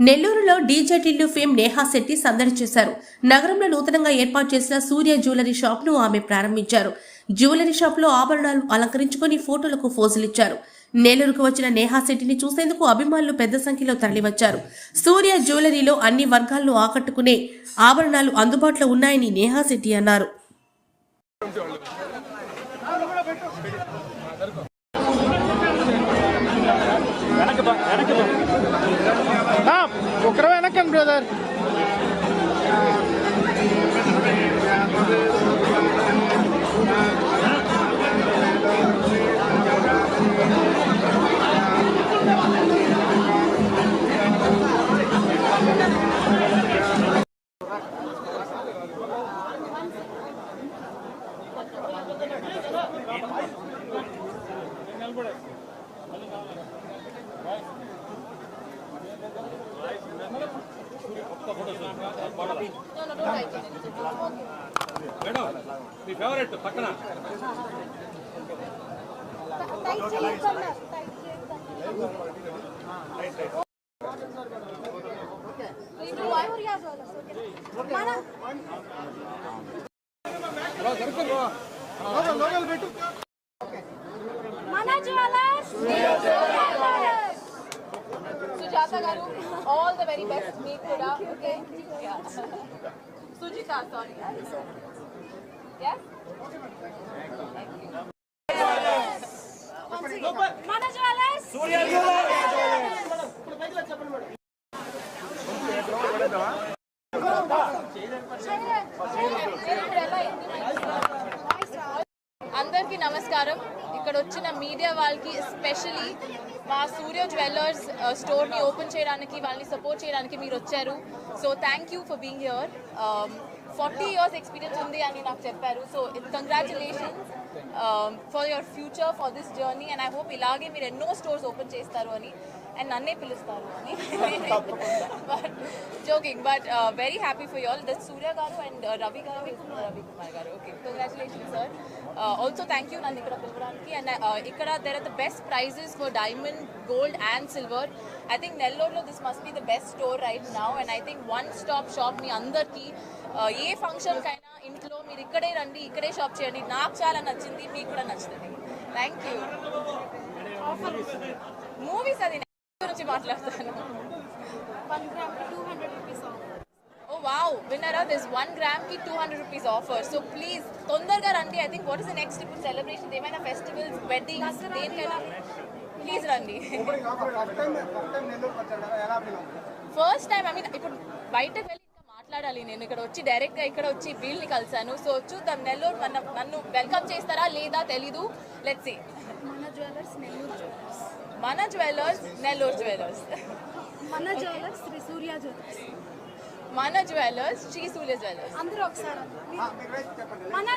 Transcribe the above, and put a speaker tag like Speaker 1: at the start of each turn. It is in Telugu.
Speaker 1: నెల్లూరులో డీజే ఫేమ్ నేహా శెట్టి సందడి చేశారు. నగరంలో నూతనంగా ఏర్పాటు చేసిన సూర్య జ్యువెలరీ షాప్ను ఆమె ప్రారంభించారు. జ్యువెలరీ షాప్లో ఆభరణాలు అలంకరించుకొని ఫోటోలకు ఫోజులిచ్చారు. నెల్లూరుకు వచ్చిన నేహా శెట్టిని చూసేందుకు అభిమానులు పెద్ద సంఖ్యలో తరలివచ్చారు. సూర్య జ్యువెలరీలో అన్ని వర్గాలను ఆకట్టుకునే ఆభరణాలు అందుబాటులో ఉన్నాయని నేహా శెట్టి అన్నారు.
Speaker 2: Brother Right.
Speaker 3: మేడం మీ ఫేవరెట్ పక్కన
Speaker 4: మన జ్యువెలర్స్ సుజాత గారు ఆల్ ద వెరీ బెస్ట్ మీకు కూడా ఓకే సుజిత సారీ మన జ్యువెలర్స్ అందరికీ నమస్కారం ఇక్కడ వచ్చిన మీడియా వాళ్ళకి ఎస్పెషలీ మా సూర్య జ్యువెలర్స్ స్టోర్ని ఓపెన్ చేయడానికి వాళ్ళని సపోర్ట్ చేయడానికి మీరు వచ్చారు. So thank you for being here forty years experience ఉంది అని నాకు చెప్పారు. So congratulations for your future for this journey and I hope ఇలాగే మీరు ఎన్నో స్టోర్స్ ఓపెన్ చేస్తారు అని అండ్ నన్నే పిలుస్తారు అని. But joking but very happy for all the Surya garu and Ravi garu Ravi Kumar garu. Okay congratulation sir also thank you నన్ను ఇక్కడ పిలవడానికి అండ్ ఇక్కడ there are the best prizes for diamond gold and silver I think నెల్లూరులో this must be the best store right now and I think one stop shop మీ అందరికీ ఏ ఫంక్షన్కైనా ఇంట్లో మీరు ఇక్కడే రండి ఇక్కడే షాప్ చేయండి. నాకు చాలా నచ్చింది మీకు కూడా నచ్చుతుంది. థ్యాంక్ యూ మూవీస్ అది గురించి మాట్లాడతాను. ఓ వావ్ విన్నరా this one గ్రామ్కి two hundred rupees offer so please తొందరగా రండి. I think what is the next ఇప్పుడు సెలబ్రేషన్ ఏమైనా ఫెస్టివల్స్ వెడ్డింగ్స్ దేనికైనా? ప్లీజ్ రండి. ఫస్ట్ టైం ఐ మీన్ ఇప్పుడు బయటకు మాట్లాడాలి నేను. ఇక్కడ వచ్చి డైరెక్ట్గా ఇక్కడ వచ్చి వీళ్ళని కలిసాను సో చూద్దాం నెల్లూరు మన నన్ను వెల్కమ్ చేస్తారా లేదా తెలీదు. లెట్స్ సీ
Speaker 5: మన జ్యువెలర్స్ నెల్లూరు జ్యువెలర్స్
Speaker 4: మన జ్యువెలర్స్ నెల్లూరు జ్యువెలర్స్
Speaker 5: మన జ్యువెలర్స్ శ్రీ సూర్య జ్యువెలర్స్
Speaker 4: మన జ్యువెలర్స్ శ్రీ సూర్య జ్యువెలర్స్
Speaker 5: అందరూ ఒకసారి. మన